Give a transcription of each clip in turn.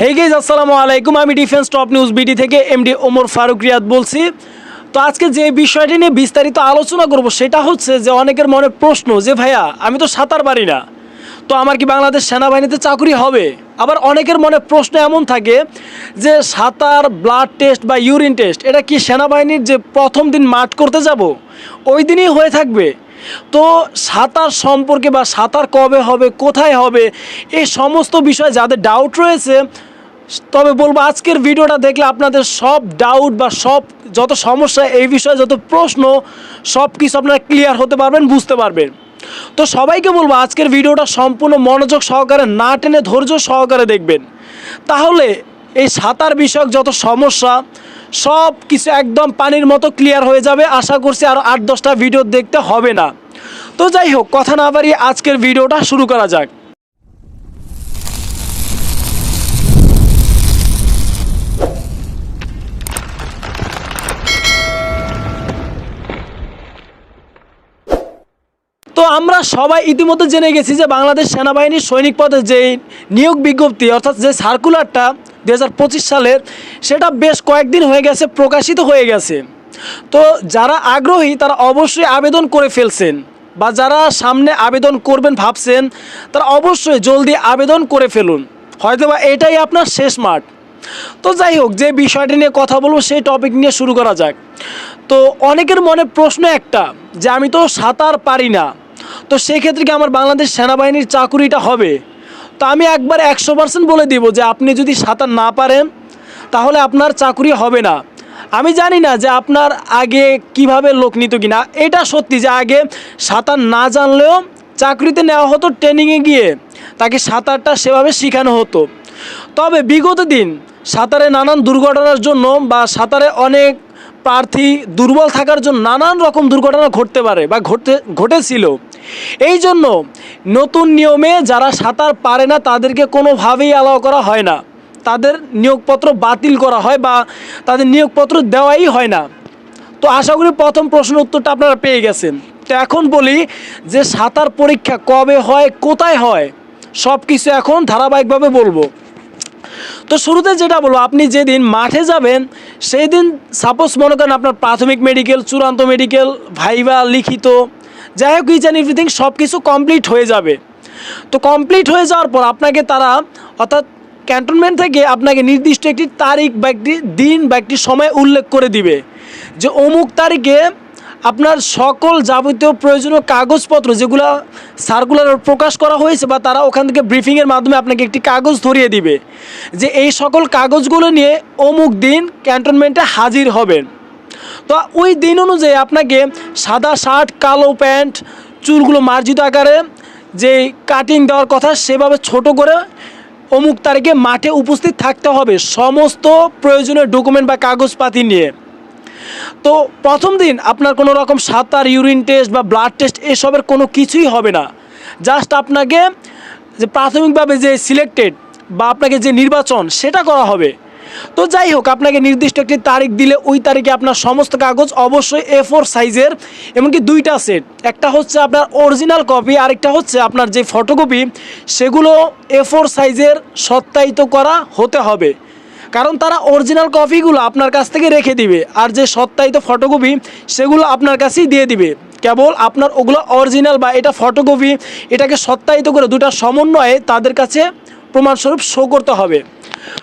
হে gauge আসসালামু আলাইকুম আমি ডিফেন্স টপ নিউজ বিডি থেকে এমডি ওমর ফারুক রিয়াদ বলছি। তো আজকে যে বিষয়টি নিয়ে বিস্তারিত আলোচনা করব, সেটা হচ্ছে যে অনেকের মনে প্রশ্ন যে, ভাইয়া, আমি তো সাঁতার পারি না। তো আমার কি বাংলাদেশ সেনাবাহিনীতে চাকরি হবে? আবার অনেকের মনে প্রশ্ন এমন থাকে যে, সাঁতার ব্লাড টেস্ট বা ইউরিন টেস্ট এটা কি সেনাবাহিনীর যে প্রথম দিন মাঠ করতে যাব, ওই দিনই হয়ে থাকবে? তো সাঁতার সম্পর্কে বা সাঁতার কবে হবে, কোথায় হবে, এই সমস্ত বিষয়ে যাদের ডাউট রয়েছে তবে বলব আজকের ভিডিওটা দেখলে আপনাদের সব ডাউট বা সব যত সমস্যা, এই বিষয়ে যত প্রশ্ন, সব কিছু আপনারা ক্লিয়ার হতে পারবেন, বুঝতে পারবেন। তো সবাইকে বলব আজকের ভিডিওটা সম্পূর্ণ মনোযোগ সহকারে, না টেনে ধৈর্য সহকারে দেখবেন। তাহলে এই সাঁতার বিষয়ক যত সমস্যা, সব কিছু একদম পানির মতো ক্লিয়ার হয়ে যাবে। আশা করছি আর আট দশটা ভিডিও দেখতে হবে না। তো যাই হোক, কথা না বাড়িয়ে আজকের ভিডিওটা শুরু করা যাক তো আমরা সবাই ইতিমধ্যে জেনে গেছি যে বাংলাদেশ সেনাবাহিনীর সৈনিক পদে যে নিয়োগ বিজ্ঞপ্তি, অর্থাৎ যে সার্কুলারটা দু হাজার পঁচিশ সালের, সেটা বেশ কয়েকদিন হয়ে গেছে, প্রকাশিত হয়ে গেছে। তো যারা আগ্রহী, তারা অবশ্যই আবেদন করে ফেলছেন বা যারা সামনে আবেদন করবেন ভাবছেন, তারা অবশ্যই জলদি আবেদন করে ফেলুন। হয়তোবা এটাই আপনার শেষ মাঠ। তো যাই হোক, যে বিষয়টি নিয়ে কথা বলব, সেই টপিক নিয়ে শুরু করা যাক। তো অনেকের মনে প্রশ্ন একটা, যে আমি তো সাঁতার পারি না তো সেক্ষেত্রে কি আমার বাংলাদেশ সেনাবাহিনীর চাকুরিটা হবে? তো আমি একবার একশো পার্সেন্ট বলে দিব যে আপনি যদি সাঁতার না পারেন, তাহলে আপনার চাকুরি হবে না। আমি জানি না যে আপনার আগে কীভাবে লোক নিত কিনা। এটা সত্যি যে আগে সাঁতার না জানলেও চাকরিতে নেওয়া হতো ট্রেনিংয়ে গিয়ে। তাকে সাঁতারটা সেভাবে শেখানো হতো। তবে বিগত দিন সাঁতারে নানান দুর্ঘটনার জন্য বা সাঁতারে অনেক প্রার্থী দুর্বল থাকার জন্য নানান রকম দুর্ঘটনা ঘটতে পারে বা ঘটতে, ঘটেছিল। এই জন্য নতুন নিয়মে যারা সাঁতার পারে না, তাদেরকে কোনোভাবেই অ্যালাউ করা হয় না। তাদের নিয়োগপত্র বাতিল করা হয় বা তাদের নিয়োগপত্র দেওয়াই হয় না। তো আশা করি প্রথম প্রশ্ন উত্তরটা আপনারা পেয়ে গেছেন। তো এখন বলি যে সাঁতার পরীক্ষা কবে হয়, কোথায় হয় সব কিছু এখন ধারাবাহিকভাবে বলব। তো শুরুতে যেটা বলব, আপনি যেদিন মাঠে যাবেন সেই দিন সাপোজ মনে করেন আপনার প্রাথমিক মেডিকেল চূড়ান্ত মেডিকেল ভাইবা লিখিত যাই হোক ইচ অ্যান্ড এভরিথিং সব কিছু কমপ্লিট হয়ে যাবে। তো কমপ্লিট হয়ে যাওয়ার পর আপনাকে তারা, অর্থাৎ ক্যান্টনমেন্ট থেকে আপনাকে নির্দিষ্ট একটি তারিখ বা একটি দিন বা একটি সময় উল্লেখ করে দিবে যে অমুক তারিখে আপনার সকল যাবতীয় প্রয়োজনীয় কাগজপত্র যেগুলো সার্কুলার প্রকাশ করা হয়েছে বা তারা ওখান থেকে ব্রিফিংয়ের মাধ্যমে আপনাকে একটি কাগজ ধরিয়ে দিবে যে এই সকল কাগজগুলো নিয়ে অমুক দিন ক্যান্টনমেন্টে হাজির হবেন। তো ওই দিন অনুযায়ী আপনাকে সাদা শার্ট, কালো প্যান্ট, চুলগুলো মার্জিত আকারে যে কাটিং দেওয়ার কথা সেভাবে ছোট করে অমুক তারিখে মাঠে উপস্থিত থাকতে হবে সমস্ত প্রয়োজনীয় ডকুমেন্ট বা কাগজপাতি নিয়ে। তো প্রথম দিন আপনার কোনো রকম সাঁতার ইউরিন টেস্ট বা ব্লাড টেস্ট এসবের কোনো কিছুই হবে না। জাস্ট আপনাকে যে প্রাথমিকভাবে যে সিলেক্টেড বা আপনাকে যে নির্বাচন সেটা করা হবে। তো যাই হোক, আপনাকে নির্দিষ্ট একটি তারিখ দিলে ওই তারিখে আপনার সমস্ত কাগজ অবশ্যই এ ফোর সাইজের এমনকি দুইটা সেট একটা হচ্ছে আপনার অরিজিনাল কপি আরেকটা হচ্ছে আপনার যে ফটোকপি সেগুলো এ ফোর সাইজের সত্যায়িত করা হতে হবে। কারণ তারা অরিজিনাল কপিগুলো আপনার কাছ থেকে রেখে দিবে, আর যে সত্যায়িত ফটোকপি সেগুলো আপনার কাছেই দিয়ে দিবে। কেবল আপনার ওগুলো অরিজিনাল বা এটা ফটোকপি এটাকে সত্যায়িত করে দুটা সমন্বয়ে তাদের কাছে প্রমাণস্বরূপ শো করতে হবে।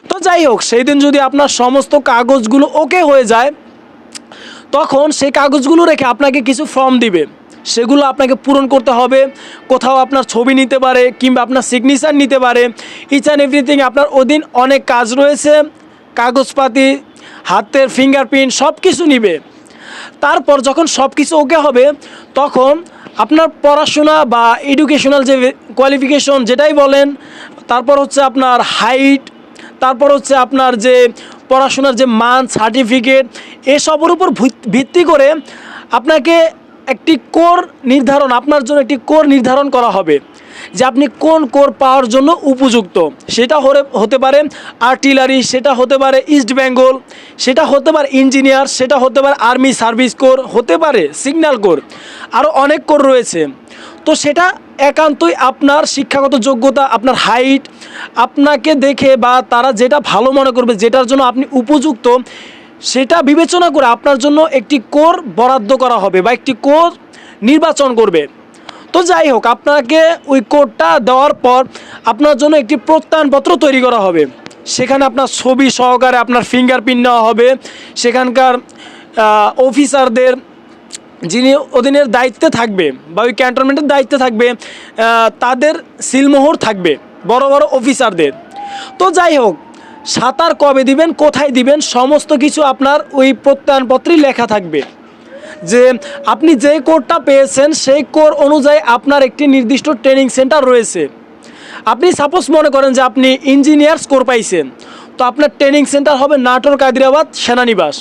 তো যাই হোক, সেই দিন যদি আপনার সমস্ত কাগজগুলো ওকে হয়ে যায়, তখন সেই কাগজগুলো রেখে আপনাকে কিছু ফর্ম দিবে। সেগুলো আপনাকে পূরণ করতে হবে। কোথাও আপনার ছবি নিতে পারে কিংবা আপনার সিগনেচার নিতে পারে। ইচ অ্যান্ড এভরিথিং আপনার ওদিন অনেক কাজ রয়েছে। কাগজপাতি, হাতের ফিঙ্গারপ্রিন্ট সব কিছু নিবে। তারপর যখন সব কিছু ওকে হবে, তখন আপনার পড়াশোনা বা এডুকেশনাল যে কোয়ালিফিকেশন যেটাই বলেন তারপর হচ্ছে আপনার হাইট তারপর হচ্ছে আপনার যে পড়াশোনার যে মান সার্টিফিকেট এসবের উপর ভিত- ভিত্তি করে আপনাকে একটি কোর নির্ধারণ, আপনার জন্য একটি কোর নির্ধারণ করা হবে যে আপনি কোন কোর পাওয়ার জন্য উপযুক্ত। সেটা হতে পারে আর্টিলারি সেটা হতে পারে ইস্ট বেঙ্গল সেটা হতে পারে ইঞ্জিনিয়ার সেটা হতে পারে আর্মি সার্ভিস কোর, হতে পারে সিগন্যাল কোর। আরও অনেক কোর রয়েছে। তো সেটা একান্তই আপনার শিক্ষাগত যোগ্যতা, আপনার হাইট আপনাকে দেখে বা তারা যেটা ভালো মনে করবে, যেটার জন্য আপনি উপযুক্ত, সেটা বিবেচনা করে আপনার জন্য একটি কোর বরাদ্দ করা হবে বা একটি কোর নির্বাচন করবে। তো যাই হোক, আপনাকে ওই কোডটা দেওয়ার পর আপনার জন্য একটি প্রত্যয়নপত্র তৈরি করা হবে। সেখানে আপনার ছবি সহকারে আপনার ফিঙ্গারপ্রিন্ট নেওয়া হবে। সেখানকার অফিসারদের যিনি অধীনের দায়িত্বে থাকবে বা ওই ক্যান্টনমেন্টের দায়িত্বে থাকবে তাদের সিলমোহর থাকবে, বড় বড় অফিসারদের। তো যাই হোক, সাঁতার কবে দিবেন, কোথায় দিবেন, সমস্ত কিছু আপনার ওই প্রত্যয়নপত্রেই লেখা থাকবে। যে আপনি যে কোডটা পেয়েছেন, সেই কোর অনুযায়ী আপনার একটি নির্দিষ্ট ট্রেনিং সেন্টার রয়েছে। আপনি সাপোজ মনে করেন যে আপনি ইঞ্জিনিয়ার স্কোর পাইছেন, তো আপনার ট্রেনিং সেন্টার হবে নাটোর কাদিরাবাদ সেনানিবাস।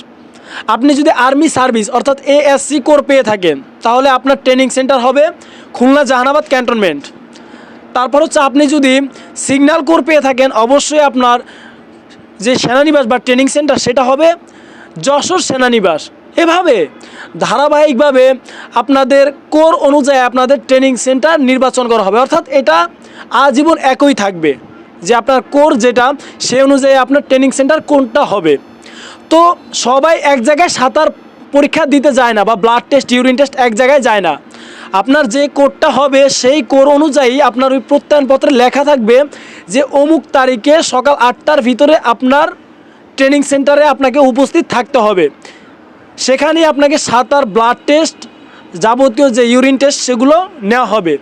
আপনি যদি আর্মি সার্ভিস, অর্থাৎ এএসসি কোর পেয়ে থাকেন, তাহলে আপনার ট্রেনিং সেন্টার হবে খুলনা জাহানাবাদ ক্যান্টনমেন্ট। তারপর হচ্ছে আপনি যদি সিগন্যাল কোর পেয়ে থাকেন, অবশ্যই আপনার যে সেনানিবাস বা ট্রেনিং সেন্টার, সেটা হবে যশোর সেনানিবাস। এভাবে ধারাবাহিকভাবে আপনাদের কোর অনুযায়ী আপনাদের ট্রেনিং সেন্টার নির্বাচন করা হবে। অর্থাৎ এটা আজীবন একই থাকবে, যে আপনার কোর যেটা, সে অনুযায়ী আপনার ট্রেনিং সেন্টার কোনটা হবে। তো সবাই এক জায়গায় সাঁতার পরীক্ষা দিতে যায় না বা ব্লাড টেস্ট ইউরিন টেস্ট এক জায়গায় যায় না। আপনার যে কোডটা হবে সেই কোর অনুযায়ী আপনার ওই প্রত্যয়নপত্রে লেখা থাকবে যে অমুক তারিখে সকাল আটটার ভিতরে আপনার ট্রেনিং সেন্টারে আপনাকে উপস্থিত থাকতে হবে। সেখানে আপনাকে সাঁতার ব্লাড টেস্ট যাবতীয় যে ইউরিন টেস্ট সেগুলো নেওয়া হবে।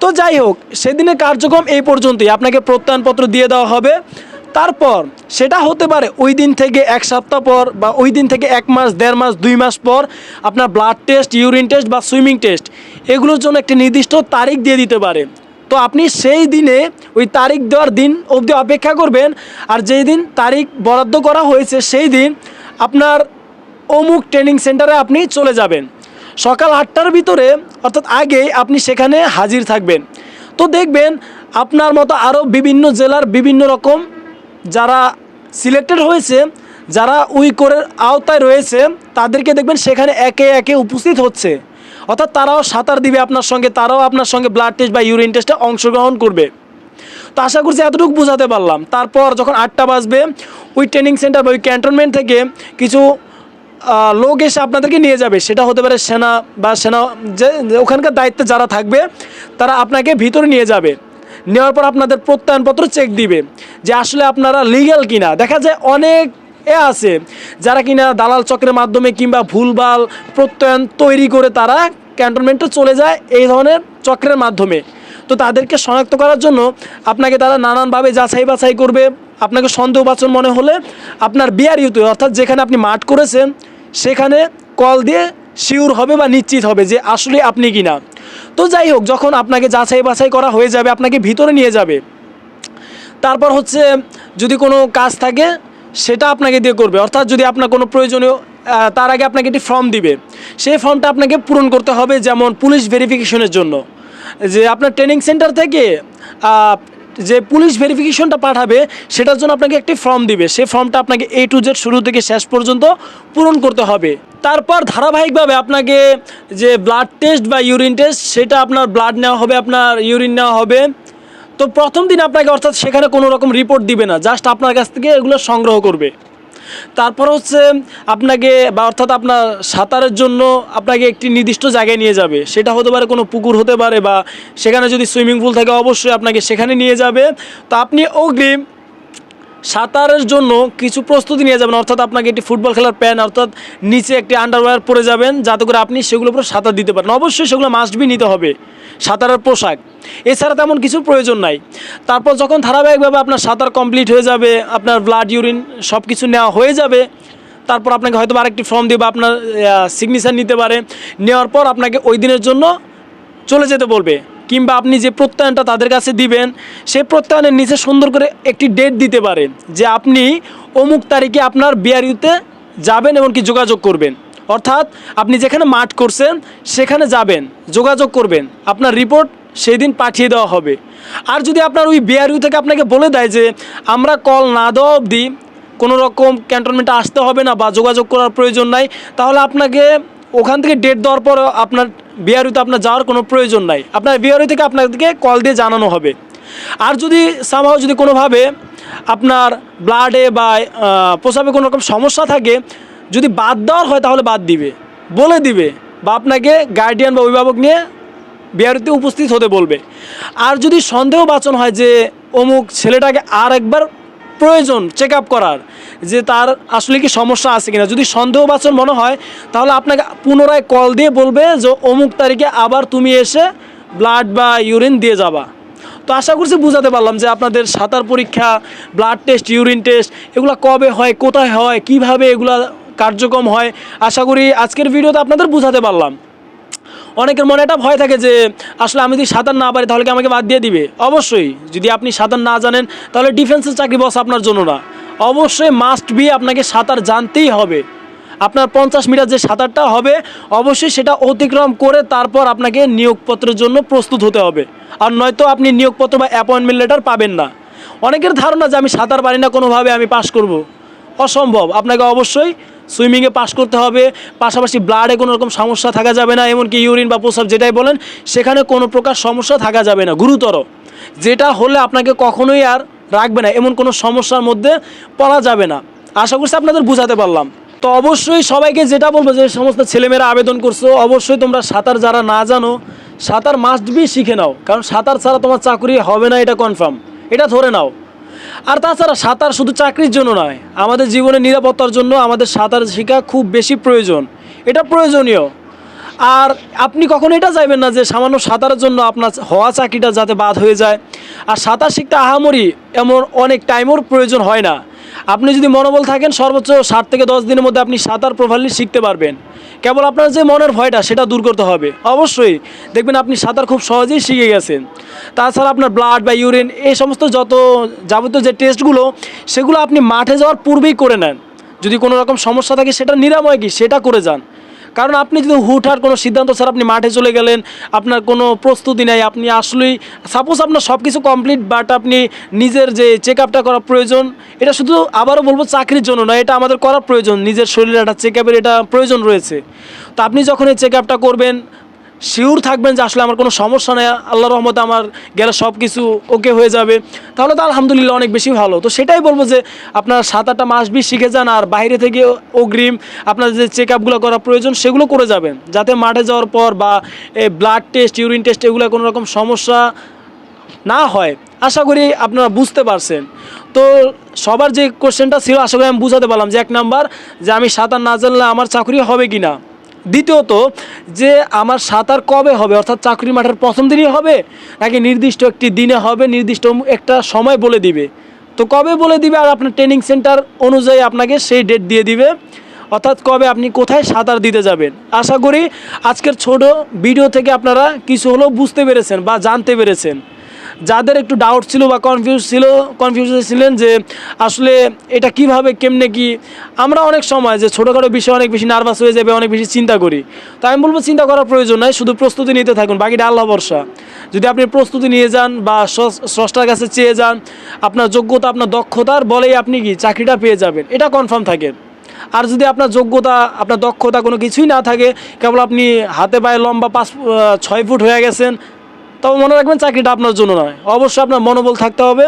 তো যাই হোক, সেদিনের কার্যক্রম এই পর্যন্তই। আপনাকে প্রত্যয়নপত্র দিয়ে দেওয়া হবে। তারপর সেটা হতে পারে ওই দিন থেকে এক সপ্তাহ পর বা ওই দিন থেকে এক মাস, দেড় মাস, দুই মাস পর আপনার ব্লাড টেস্ট ইউরিন টেস্ট বা সুইমিং টেস্ট এগুলোর জন্য একটি নির্দিষ্ট তারিখ দিয়ে দিতে পারে। তো আপনি সেই দিনে ওই তারিখ দেওয়ার দিন অবধি অপেক্ষা করবেন আর যেই দিন তারিখ বরাদ্দ করা হয়েছে সেই দিন আপনার অমুক ট্রেনিং সেন্টারে আপনি চলে যাবেন। সকাল আটটার ভিতরে অর্থাৎ আগেই আপনি সেখানে হাজির থাকবেন। তো দেখবেন আপনার মতো আরও বিভিন্ন জেলার বিভিন্ন রকম যারা সিলেক্টেড হয়েছে, যারা উই কোরের আওতায় রয়েছে, তাদেরকে দেখবেন সেখানে একে একে উপস্থিত হচ্ছে। অর্থাৎ তারাও সাঁতার দিবে আপনার সঙ্গে, তারাও আপনার সঙ্গে ব্লাড টেস্ট বা ইউরিন টেস্টে অংশগ্রহণ করবে। তো আশা করছি এতটুকু বোঝাতে পারলাম। তারপর যখন আটটা বাজবে, ওই ট্রেনিং সেন্টার বা ওই ক্যান্টনমেন্ট থেকে কিছু লোক এসে আপনাদেরকে নিয়ে যাবে। সেটা হতে পারে সেনা বা সেনা যে ওখানকার দায়িত্বে যারা থাকবে, তারা আপনাকে ভিতরে নিয়ে যাবে। নেওয়ার পর আপনাদের প্রত্যয়নপত্র চেক দিবে যে আসলে আপনারা লিগ্যাল কিনা। দেখা যায় অনেক এ আছে যারা কিনা দালাল চক্রের মাধ্যমে কিংবা ভুলভাল প্রত্যয়ন তৈরি করে তারা ক্যান্টনমেন্টে চলে যায় এই ধরনের চক্রের মাধ্যমে। তো তাদেরকে শনাক্ত করার জন্য আপনাকে তারা নানানভাবে যাচাই বাছাই করবে। আপনাকে সন্দেহবাচন মনে হলে আপনার বিআরইউতে অর্থাৎ যেখানে আপনি মাঠ করেছেন, সেখানে কল দিয়ে শিওর হবে বা নিশ্চিত হবে যে আসলে আপনি কি না তো যাই হোক, যখন আপনাকে যাচাই বাছাই করা হয়ে যাবে, আপনাকে ভিতরে নিয়ে যাবে। তারপর হচ্ছে, যদি কোনো কাজ থাকে, সেটা আপনাকে দিয়ে করবে। অর্থাৎ যদি আপনার কোনো প্রয়োজনীয় তার আগে আপনাকে একটি ফর্ম দিবে। সেই ফর্মটা আপনাকে পূরণ করতে হবে যেমন পুলিশ ভেরিফিকেশনের জন্য। যে আপনার ট্রেনিং সেন্টার থেকে যে পুলিশ ভেরিফিকেশনটা পাঠাবে, সেটার জন্য আপনাকে একটি ফর্ম দিবে। সেই ফর্মটা আপনাকে এ টু জেড শুরু থেকে শেষ পর্যন্ত পূরণ করতে হবে। তারপর ধারাবাহিকভাবে আপনাকে যে ব্লাড টেস্ট বা ইউরিন টেস্ট সেটা আপনার ব্লাড নেওয়া হবে, আপনার ইউরিন নেওয়া হবে। তো প্রথম দিন আপনাকে অর্থাৎ সেখানে কোনো রকম রিপোর্ট দিবে না জাস্ট আপনার কাছ থেকে এগুলো সংগ্রহ করবে। তারপর হচ্ছে আপনাকে বা অর্থাৎ আপনার সাঁতারের জন্য আপনাকে একটি নির্দিষ্ট জায়গায় নিয়ে যাবে। সেটা হতে পারে কোনো পুকুর হতে পারে বা সেখানে যদি সুইমিং পুল থাকে অবশ্যই আপনাকে সেখানে নিয়ে যাবে। তো আপনি অগ্রিম সাঁতারের জন্য কিছু প্রস্তুতি নিয়ে যাবেন। অর্থাৎ আপনাকে একটি ফুটবল খেলার প্যান, অর্থাৎ নিচে একটি আন্ডারওয়্যার পরে যাবেন, যাতে করে আপনি সেগুলো উপরে সাঁতার দিতে পারেন। অবশ্যই সেগুলো মাস্ট বি নিতে হবে, সাঁতারের পোশাক। এছাড়া তেমন কিছু প্রয়োজন নাই। তারপর যখন ধারাবাহিকভাবে আপনার সাঁতার কমপ্লিট হয়ে যাবে, আপনার ব্লাড ইউরিন সব কিছু নেওয়া হয়ে যাবে, তারপর আপনাকে হয়তো আরেকটি ফর্ম দেবে আপনার সিগনেচার নিতে পারে। নেওয়ার পর আপনাকে ওই দিনের জন্য চলে যেতে বলবে। কিংবা আপনি যে প্রত্যয়নটা তাদের কাছে দিবেন সেই প্রত্যয়নের নিচে সুন্দর করে একটি ডেট দিতে পারেন যে আপনি অমুক তারিখে আপনার বিআরইউতে যাবেন এমনকি যোগাযোগ করবেন। অর্থাৎ আপনি যেখানে মাঠ করছেন, সেখানে যাবেন, যোগাযোগ করবেন। আপনার রিপোর্ট সেই দিন পাঠিয়ে দেওয়া হবে। আর যদি আপনার ওই বিআরইউ থেকে আপনাকে বলে দেয় যে, আমরা কল না দেওয়া অবধি কোনো রকম ক্যান্টনমেন্টে আসতে হবে না বা যোগাযোগ করার প্রয়োজন নাই, তাহলে আপনাকে ওখান থেকে ডেট দেওয়ার পর আপনার বিআরইতে আপনার যাওয়ার কোনো প্রয়োজন নাই। আপনার বিআরই থেকে আপনাদেরকে কল দিয়ে জানানো হবে। আর যদি সামহাও যদি কোনোভাবে আপনার ব্লাডে বা আহ, প্রস্রাবে কোনো রকম সমস্যা থাকে যদি বাদ দেওয়ার হয় তাহলে বাদ দিবে। বলে দিবে বা আপনাকে গার্ডিয়ান বা অভিভাবক নিয়ে বিহারিতে উপস্থিত হতে বলবে। আর যদি সন্দেহ বাচন হয় যে অমুক ছেলেটাকে আর একবার প্রয়োজন চেক আপ করার, যে তার আসলে কি সমস্যা আছে কিনা। যদি সন্দেহবাচন মনে হয়, তাহলে আপনাকে পুনরায় কল দিয়ে বলবে যে অমুক তারিখে আবার তুমি এসে ব্লাড বা ইউরিন দিয়ে যাবা। তো আশা করছি বুঝাতে পারলাম যে আপনাদের সাঁতার পরীক্ষা ব্লাড টেস্ট ইউরিন টেস্ট এগুলো কবে হয়, কোথায় হয়, কীভাবে এগুলা কার্যক্রম হয়। আশা করি আজকের ভিডিওতে আপনাদের বুঝাতে পারলাম। অনেকের মনে একটা ভয় থাকে যে, আসলে আমি যদি সাঁতার না পারি তাহলে কি আমাকে বাদ দিয়ে দিবে? অবশ্যই। যদি আপনি সাঁতার না জানেন, তাহলে ডিফেন্সের চাকরি বস আপনার জন্য না। অবশ্যই মাস্ট বি আপনাকে সাঁতার জানতেই হবে। আপনার পঞ্চাশ মিটার যে সাঁতারটা হবে, অবশ্যই সেটা অতিক্রম করে তারপর আপনাকে নিয়োগপত্রের জন্য প্রস্তুত হতে হবে। আর নয়তো আপনি নিয়োগপত্র বা অ্যাপয়েন্টমেন্ট লেটার পাবেন না। অনেকের ধারণা যে আমি সাঁতার পারি না, কোনোভাবে আমি পাশ করব। অসম্ভব। আপনাকে অবশ্যই সুইমিংয়ে পাস করতে হবে। পাশাপাশি ব্লাডে কোনো রকম সমস্যা থাকা যাবে না, এমনকি ইউরিন বা প্রস্রাব যেটাই বলেন, সেখানে কোনো প্রকার সমস্যা থাকা যাবে না, গুরুতর। যেটা হলে আপনাকে কখনোই আর রাখবে না, এমন কোনো সমস্যার মধ্যে পড়া যাবে না। আশা করছি আপনাদের বুঝাতে পারলাম। তো অবশ্যই সবাইকে যেটা বলব যে, সমস্ত ছেলেমেয়েরা আবেদন করছ, অবশ্যই তোমরা সাঁতার যারা না জানো, সাঁতার মাস্ট বি শিখে নাও। কারণ সাঁতার ছাড়া তোমার চাকরি হবে না, এটা কনফার্ম এটা ধরে নাও। আর তাছাড়া সাঁতার শুধু চাকরির জন্য নয়, আমাদের জীবনে নিরাপত্তার জন্য আমাদের সাঁতার শেখা খুব বেশি প্রয়োজন। এটা প্রয়োজনীয়। আর আপনি কখনো এটা চাইবেন না যে সামান্য সাঁতারের জন্য আপনার হওয়া চাকরিটা যাতে বাদ হয়ে যায়? আর সাঁতার শিখতে আহামরি এমন অনেক টাইমের প্রয়োজন হয় না। আপনি যদি মনোবল থাকেন, সর্বোচ্চ সাত থেকে দশ দিনের মধ্যে আপনি সাঁতার প্রভালি শিখতে পারবেন। কেবল আপনার যে মনের ভয়টা, সেটা দূর করতে হবে। অবশ্যই দেখবেন আপনি সাঁতার খুব সহজেই শিখে গেছেন। তাছাড়া আপনার ব্লাড বা ইউরিন এই সমস্ত যত যাবতীয় যে টেস্টগুলো সেগুলো আপনি মাঠে যাওয়ার পূর্বেই করে নেন। যদি কোনো রকম সমস্যা থাকে, সেটা নিরাময় কি? সেটা করে যান। কারণ আপনি যদি হুটহাট কোনো সিদ্ধান্ত স্যার আপনি মাঠে চলে গেলেন, আপনার কোনো প্রস্তুতি নেই, আপনি আসলেই সাপোজ আপনার সব কিছু কমপ্লিট বাট আপনি নিজের যে চেক আপটা করা প্রয়োজন, এটা শুধু আবারও বলব চাকরির জন্য নয়, এটা আমাদের করা প্রয়োজন, নিজের শরীরের একটা চেক আপের এটা প্রয়োজন রয়েছে। তো আপনি যখন এই চেক আপটা করবেন শিওর থাকবেন যে আসলে আমার কোনো সমস্যা নেই আল্লাহ রহমতে আমার গেলে সব কিছু ওকে হয়ে যাবে। তাহলে তো আলহামদুলিল্লাহ অনেক বেশি ভালো। তো সেটাই বলব যে আপনার সাত আটটা মাস বিশ শিখে যান আর বাইরে থেকে অগ্রিম আপনার যে চেক আপগুলো করা প্রয়োজন সেগুলো করে যাবেন। যাতে মাঠে যাওয়ার পর বা ব্লাড টেস্ট ইউরিন টেস্ট এগুলো কোনো রকম সমস্যা না হয়। আশা করি আপনারা বুঝতে পারছেন। তো সবার যে কোশ্চেনটা ছিল, আশা করি আমি বুঝাতে পারলাম যে এক নাম্বার যে আমি সাঁতার না জানলে আমার চাকরি হবে কি না দ্বিতীয়ত যে আমার সাঁতার কবে হবে? অর্থাৎ চাকরি মাঠের প্রথম দিনই হবে, নাকি নির্দিষ্ট একটি দিনে হবে, নির্দিষ্ট একটা সময় বলে দিবে? তো কবে বলে দিবে? আর আপনার ট্রেনিং সেন্টার অনুযায়ী আপনাকে সেই ডেট দিয়ে দিবে। অর্থাৎ কবে আপনি কোথায় সাঁতার দিতে যাবেন? আশা করি আজকের ছোট ভিডিও থেকে আপনারা কিছু হলেও বুঝতে পেরেছেন বা জানতে পেরেছেন। যাদের একটু ডাউট ছিল বা কনফিউজ ছিল কনফিউজ ছিলেন যে আসলে এটা কীভাবে, কেমনে কি, আমরা অনেক সময় যে ছোটোখাটো বিষয়ে অনেক বেশি নার্ভাস হয়ে যাবে, অনেক বেশি চিন্তা করি। তো আমি বলব চিন্তা করার প্রয়োজন নাই, শুধু প্রস্তুতি নিতে থাকুন, বাকিটা আল্লাহ ভরসা। যদি আপনি প্রস্তুতি নিয়ে যান বা স্রষ্টার কাছে চেয়ে যান, আপনার যোগ্যতা, আপনার দক্ষতার বলেই আপনি কি, চাকরিটা পেয়ে যাবেন, এটা কনফার্ম থাকে। আর যদি আপনার যোগ্যতা, আপনার দক্ষতা কোনো কিছুই না থাকে, কেবল আপনি হাতে পায়ে লম্বা পাঁচ ছয় ফুট হয়ে গেছেন তবে মনে রাখবেন চাকরিটা আপনার জন্য নয়। অবশ্যই আপনার মনোবল থাকতে হবে,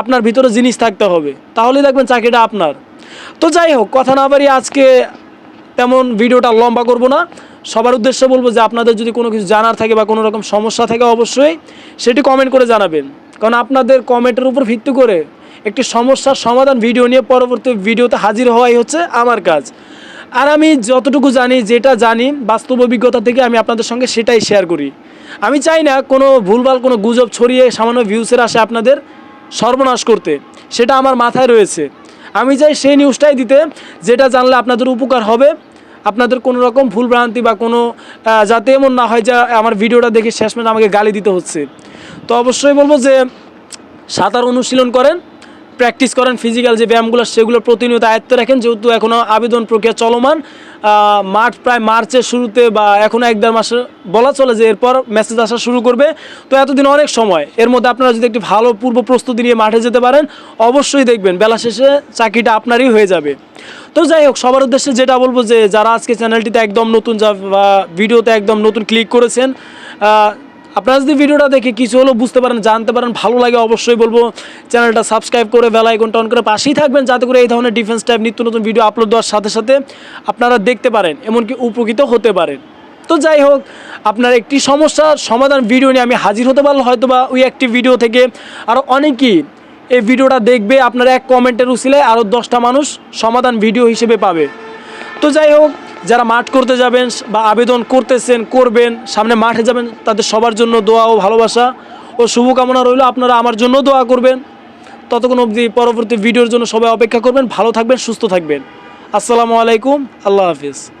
আপনার ভিতরে জিনিস থাকতে হবে। তাহলেই দেখবেন চাকরিটা আপনার। তো যাই হোক, কথা না বাড়িয়ে আজকে তেমন ভিডিওটা লম্বা করব না। সবার উদ্দেশ্যে বলব যে আপনাদের যদি কোনো কিছু জানার থাকে বা কোনো রকম সমস্যা থাকে, অবশ্যই সেটি কমেন্ট করে জানাবেন। কারণ আপনাদের কমেন্টের উপর ভিত্তি করে একটি সমস্যার সমাধান ভিডিও নিয়ে পরবর্তী ভিডিওতে হাজির হওয়াই হচ্ছে আমার কাজ। আর আমি যতটুকু জানি, যেটা জানি, বাস্তব অভিজ্ঞতা থেকে আমি আপনাদের সঙ্গে সেটাই শেয়ার করি। আমি চাই না কোনো ভুলভাল কোনো গুজব ছড়িয়ে সামান্য ভিউসের আসে আপনাদের সর্বনাশ করতে, সেটা আমার মাথায় রয়েছে। আমি চাই সেই নিউজটাই দিতে, যেটা জানলে আপনাদের উপকার হবে। আপনাদের কোনো রকম ভুল ভ্রান্তি বা কোনো যাতে এমন না হয় যে আমার ভিডিওটা দেখে শেষমেশ আমাকে গালি দিতে হচ্ছে। তো অবশ্যই বলব যে সাঁতার অনুশীলন করেন প্র্যাকটিস করেন ফিজিক্যাল যে ব্যায়ামগুলো, সেগুলো প্রতিনিয়ত আয়ত্তে রাখেন। যেহেতু এখনও আবেদন প্রক্রিয়া চলমান মার্চ, প্রায় মার্চের শুরুতে বা এখনও এক দেড় মাসে বলা চলে যে এরপর মেসেজ আসা শুরু করবে। তো এতদিন অনেক সময়। এর মধ্যে আপনারা যদি একটি ভালো পূর্ব প্রস্তুতি নিয়ে মাঠে যেতে পারেন, অবশ্যই দেখবেন বেলা শেষে চাকরিটা আপনারই হয়ে যাবে। তো যাই হোক, সবার উদ্দেশ্যে যেটা বলব যে, যারা আজকে চ্যানেলটিতে একদম নতুন, যা ভিডিওতে একদম নতুন ক্লিক করেছেন আপনারা যদি ভিডিওটা দেখে কিছু হলেও বুঝতে পারেন, জানতে পারেন, ভালো লাগে অবশ্যই বলব। চ্যানেলটা সাবস্ক্রাইব করে বেল আইকনটা অন করে পাশেই থাকবেন, যাতে করে এই ধরনের ডিফেন্স টাইপ নিত্য নতুন ভিডিও আপলোড দেওয়ার সাথে সাথে আপনারা দেখতে পারেন, এমনকি উপকৃত হতে পারেন। তো যাই হোক, আপনার একটি সমস্যার সমাধান ভিডিও নিয়ে আমি হাজির হতে পারলে হয়তো বা ওই একটি ভিডিও থেকে আরও অনেকেই এই ভিডিওটা দেখবে, আপনার এক কমেন্টের উচিলে আরও দশটা মানুষ সমাধান ভিডিও হিসেবে পাবে। তো যাই হোক যারা মাঠ করতে যাবেন বা আবেদন করতেছেন, করবেন, সামনে মাঠে যাবেন, তাদের সবার জন্য দোয়া ও ভালোবাসা ও শুভকামনা রইল। আপনারা আমার জন্য দোয়া করবেন। ততক্ষণ অবধি পরবর্তী ভিডিওর জন্য সবাই অপেক্ষা করবেন। ভালো থাকবেন, সুস্থ থাকবেন। আসসালামু আলাইকুম। আল্লাহ হাফিজ।